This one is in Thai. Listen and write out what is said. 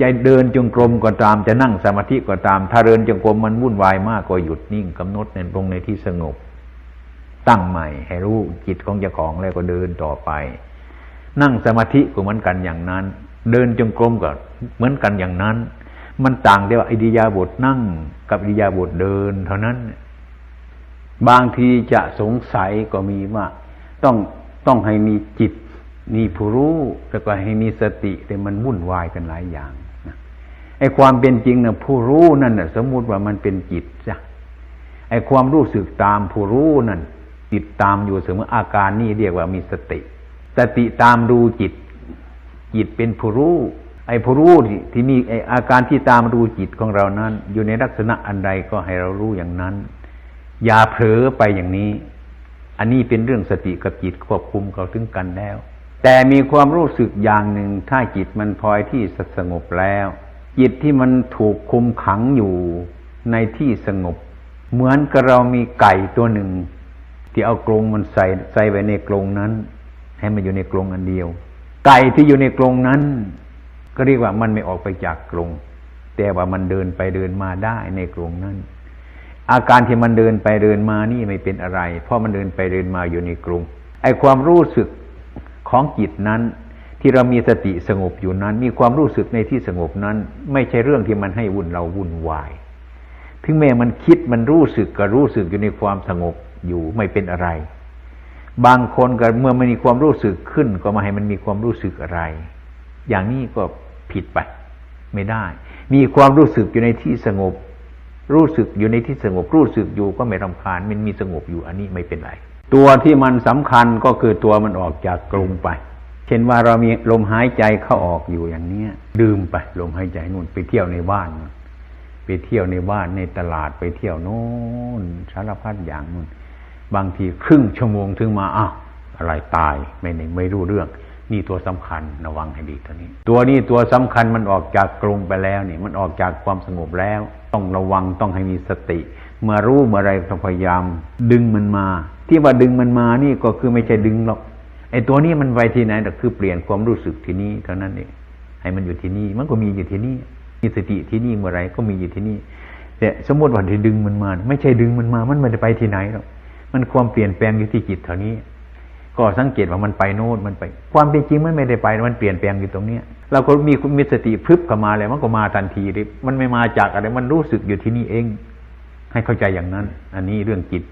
จะเดินจงกรมก็ตาม จะนั่งสมาธิก็ตาม ถ้าเดินจงกรมมันวุ่นวายมากก็หยุดนิ่งกำหนดในตรงในที่สงบ ตั้งใหม่ ให้รู้จิตของเจ้าของแล้วก็เดินต่อไป นั่งสมาธิก็เหมือนกันอย่างนั้น เดินจงกรมก็เหมือนกันอย่างนั้น มันต่างเดียวอิริยาบถนั่ง กับอิริยาบถเดิน เท่านั้น บางทีจะสงสัยก็มีว่า ต้องต้องให้มีจิตมีผู้รู้แล้วก็ให้มีสติแต่มันวุ่นวายกันหลายอย่าง ไอ้ความเป็นจริงนะผู้รู้นั่นนะสมมุติว่ามันเป็นจิตจ้ะไอ้ความรู้สึกตามผู้รู้นั่นจิตตามอยู่เสมออาการนี่เรียกว่ามีสติ สติตามดูจิต จิตเป็นผู้รู้ ไอ้ผู้รู้ที่ที่มีไอ้อาการที่ตามดูจิตของเรานั้น อยู่ในลักษณะอันใดก็ให้เรารู้อย่างนั้น อย่าเผลอไปอย่างนี้ อันนี้เป็นเรื่องสติกับจิตควบคุมเขาถึงกันแล้ว แต่มีความรู้สึกอย่างหนึ่งถ้าจิตมันพลอยที่สงบแล้ว จิตที่มันถูกคุมขังอยู่ในที่สงบ เหมือนกับเรามีไก่ตัวหนึ่ง ที่เอากรงมันใส่ใส่ไว้ในกรงนั้น ให้มันอยู่ในกรงอันเดียว ไก่ที่อยู่ในกรงนั้น ก็เรียกว่ามันไม่ออกไปจากกรงแต่ว่ามันเดินไปเดินมาได้ในกรงนั้น อาการที่มันเดินไปเดินมานี่ไม่เป็นอะไร เพราะมันเดินไปเดินมาอยู่ในกรงไอความรู้สึกของจิตนั้น ที่เรามีสติสงบอยู่นั้น มีความรู้สึกในที่สงบนั้น ไม่ใช่เรื่องที่มันให้วุ่นเราวุ่นวายถึงแม้มันคิดมันรู้สึกก็รู้สึกอยู่ในความสงบอยู่ไม่เป็นอะไร บางคนก็เมื่อมันมีความรู้สึกขึ้น ก็มาให้มันมีความรู้สึกอะไร อย่างนี้ก็ผิดไป ไม่ได้ มีความรู้สึกอยู่ในที่สงบ รู้สึกอยู่ในที่สงบ รู้สึกอยู่ก็ไม่รำคาญมันมีสงบอยู่อันนี้ไม่เป็นไร ตัวที่มันสำคัญก็คือตัวมันออกจากกรงไป ช่นว่าเรามีลมหายใจเข้าออกอยู่อย่างเนี้ยดื่มไปลมหายใจนู่นไปเที่ยวในบ้าน ไปเที่ยวในบ้านในตลาดไปเที่ยวโน่นสารพัดอย่างนู่นบางทีครึ่งชั่วโมงถึงมาอ้าวอะไรตายไม่ไม่ไม่รู้เรื่อง นี่ตัวสำคัญระวังให้ดีตัวนี้ ตัวนี้ตัวสำคัญมันออกจากกรงไปแล้วนี่มันออกจากความสงบแล้ว ต้องระวังต้องให้มีสติ เมื่อรู้เมื่อไรพยายาม ดึงมันมา ที่ว่าดึงมันมานี่ก็คือไม่ใช่ดึงหรอก ไอ้ตัวนี้มันไปที่ไหนแต่คือเปลี่ยนความรู้สึกที่นี่เท่านั้นเองให้มันอยู่ที่นี่มันก็มีอยู่ที่นี่มีสติที่นี่เมื่อไรก็มีอยู่ที่นี่แต่สมมติว่าที่ดึงมันมา ไม่ใช่ดึงมันมา มันไม่ได้ไปที่ไหนหรอกมันความเปลี่ยนแปลงอยู่ที่จิตเท่านี้ ก็สังเกตว่ามันไปโน่นมันไป ความเป็นจริงมันไม่ได้ไปมันเปลี่ยนแปลงอยู่ตรงเนี้ยเราก็มีมีสติพึบเข้ามาเลยมันก็มาทันทีเลยมันไม่มาจากอะไร มันรู้สึกอยู่ที่นี่เอง ให้เข้าใจอย่างนั้น อันนี้เรื่องจิต